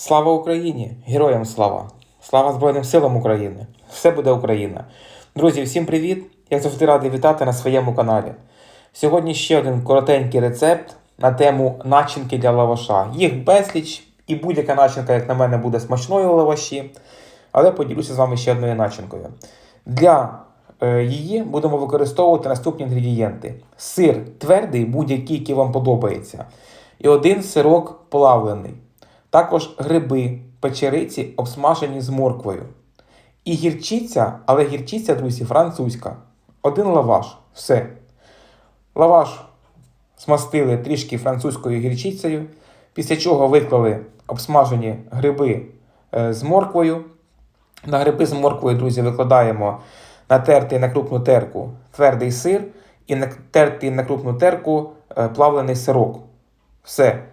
Слава Україні! Героям слава! Слава Збройним силам України! Все буде Україна! Друзі, всім привіт! Я завжди радий вітати на своєму каналі. Сьогодні ще один коротенький рецепт на тему начинки для лаваша. Їх безліч, і будь-яка начинка, як на мене, буде смачною у лаваші. Але поділюся з вами ще одною начинкою. Для е, її будемо використовувати наступні інгредієнти: сир твердий, будь-який, який вам подобається, і один сирок плавлений. Також гриби, печериці, обсмажені з морквою. І гірчиця, але гірчиця, друзі, французька. Один лаваш. Все. Лаваш смастили трішки французькою гірчицею, після чого виклали обсмажені гриби е, з морквою. На гриби з морквою, друзі, викладаємо натертий на крупну терку твердий сир і натертий на крупну терку е, плавлений сирок. Все.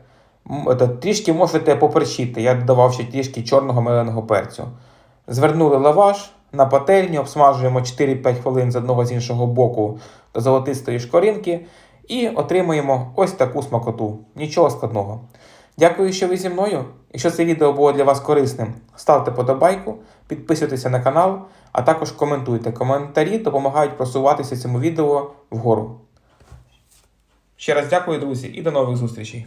Трішки можете поперчити. Я додавав ще трішки чорного меленого перцю. Звернули лаваш на пательню, обсмажуємо 4-5 хвилин з одного з іншого боку до золотистої шкоринки і отримуємо ось таку смакоту. Нічого складного. Дякую, що ви зі мною. Якщо це відео було для вас корисним, ставте подобайку, підписуйтеся на канал, а також коментуйте. Коментарі допомагають просуватися цьому відео вгору. Ще раз дякую, друзі, і до нових зустрічей.